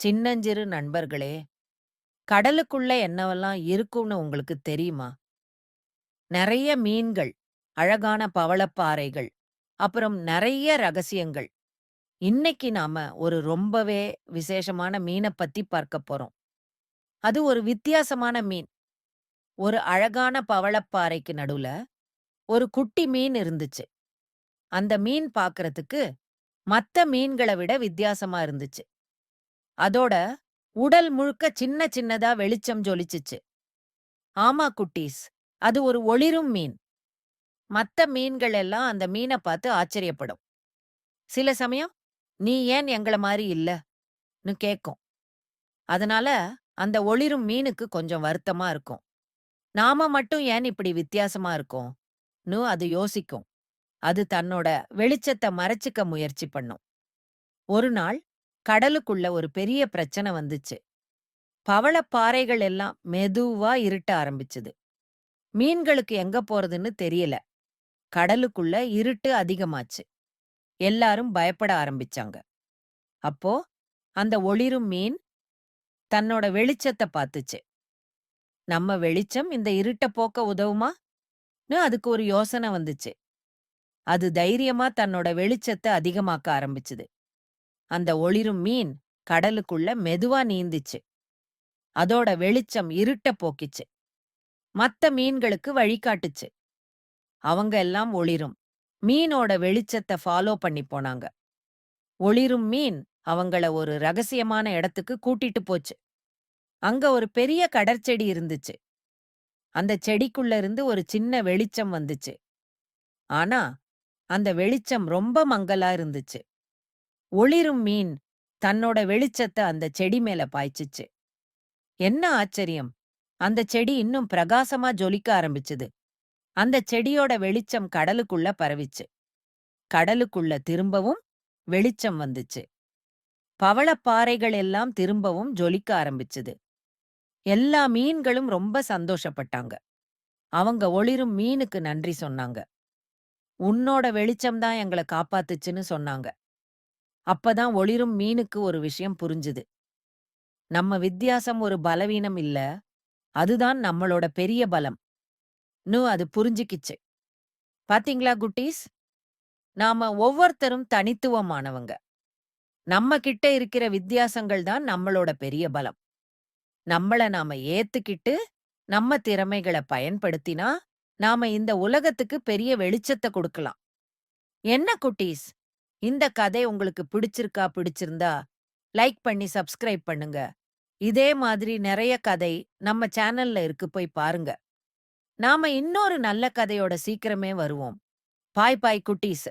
சின்னஞ்சிறு நண்பர்களே, கடலுக்குள்ள என்னவெல்லாம் இருக்கும்னு உங்களுக்கு தெரியுமா? நிறைய மீன்கள், அழகான பவளப்பாறைகள், அப்புறம் நிறைய ரகசியங்கள். இன்னைக்கு நாம ஒரு ரொம்பவே விசேஷமான மீன பத்தி பார்க்க போறோம். அது ஒரு வித்தியாசமான மீன். ஒரு அழகான பவளப்பாறைக்கு நடுவுல ஒரு குட்டி மீன் இருந்துச்சு. அந்த மீன் பாக்குறதுக்கு மத்த மீன்கள விட வித்தியாசமா இருந்துச்சு. அதோட உடல் முழுக்க சின்ன சின்னதா வெளிச்சம் ஜொலிச்சுச்சு. ஆமா குட்டீஸ், அது ஒரு ஒளிரும் மீன். மத்த மீன்கள் எல்லாம் அந்த மீன பார்த்து ஆச்சரியப்படும். சில சமயம், "நீ ஏன் எங்கள மாதிரி இல்ல?"ன்னு கேட்கும் அதனால அந்த ஒளிரும் மீனுக்கு கொஞ்சம் வருத்தமா இருக்கும். நாம மட்டும் ஏன் இப்படி வித்தியாசமா இருக்கோம்?ன்னு அது யோசிக்கும். அது தன்னோட வெளிச்சத்த மறைச்சிக்க முயற்சி பண்ணும். ஒரு நாள் கடலுக்குள்ள ஒரு பெரிய பிரச்சனை வந்துச்சு. பவளப்பாறைகள் எல்லாம் மெதுவா இருட்ட ஆரம்பிச்சுது. மீன்களுக்கு எங்க போறதுன்னு தெரியல. கடலுக்குள்ள இருட்டு அதிகமாச்சு. எல்லாரும் பயப்பட ஆரம்பிச்சாங்க. அப்போ அந்த ஒளிரும் மீன் தன்னோட வெளிச்சத்த பாத்துச்சு. நம்ம வெளிச்சம் இந்த இருட்ட போக்க உதவுமா?ன்னு அதுக்கு ஒரு யோசனை வந்துச்சு. அது தைரியமா தன்னோட வெளிச்சத்தை அதிகமாக்க ஆரம்பிச்சுது. அந்த ஒளிரும் மீன் கடலுக்குள்ள மெதுவா நீந்துச்சு. அதோட வெளிச்சம் இருட்ட போக்கிச்சு. மத்த மீன்களுக்கு வழிகாட்டுச்சு. அவங்க எல்லாம் ஒளிரும் மீனோட வெளிச்சத்த ஃபாலோ பண்ணி போனாங்க. ஒளிரும் மீன் அவங்கள ஒரு ரகசியமான இடத்துக்கு கூட்டிட்டு போச்சு. அங்க ஒரு பெரிய கடற்செடி இருந்துச்சு. அந்த செடிக்குள்ள இருந்து ஒரு சின்ன வெளிச்சம் வந்துச்சு. ஆனா, அந்த வெளிச்சம் ரொம்ப மங்கலா இருந்துச்சு. ஒளிரும் மீன் தன்னோட வெளிச்சத்தை அந்த செடி மேல பாய்ச்சுச்சு. என்ன ஆச்சரியம்! அந்த செடி இன்னும் பிரகாசமா ஜொலிக்க ஆரம்பிச்சுது. அந்த செடியோட வெளிச்சம் கடலுக்குள்ள பரவிச்சு. கடலுக்குள்ள திரும்பவும் வெளிச்சம் வந்துச்சு. பவளப்பாறைகள் எல்லாம் திரும்பவும் ஜொலிக்க ஆரம்பிச்சுது. எல்லா மீன்களும் ரொம்ப சந்தோஷப்பட்டாங்க. அவங்க ஒளிரும் மீனுக்கு நன்றி சொன்னாங்க. உன்னோட வெளிச்சம் தான் எங்கள காப்பாத்துச்சுன்னு சொன்னாங்க. அப்பதான் ஒளிரும் மீனுக்கு ஒரு விஷயம் புரிஞ்சுது. நம்ம வித்தியாசம் ஒரு பலவீனம் இல்ல, அதுதான் நம்மளோட பெரிய பலம். ன்னு அது புரிஞ்சுக்கிச்சு. பாத்தீங்களா குட்டீஸ்? நாம ஒவ்வொருத்தரும் தனித்துவமானவங்க. நம்ம கிட்ட இருக்கிற வித்தியாசங்கள் தான் நம்மளோட பெரிய பலம். நம்மள நாம ஏத்துக்கிட்டு, நம்ம திறமைகள பயன்படுத்தினா, நாம இந்த உலகத்துக்கு பெரிய வெளிச்சத்தை கொடுக்கலாம். என்ன குட்டீஸ்? இந்த கதை உங்களுக்கு பிடிச்சிருக்கா பிடிச்சிருந்தா, லைக் பண்ணி சப்ஸ்கிரைப் பண்ணுங்க. இதே மாதிரி நிறைய கதை நம்ம சேனல்ல இருக்கு போய் பாருங்க. நாம இன்னொரு நல்ல கதையோட சீக்கிரமே வருவோம். பாய் பாய் குட்டீஸ்.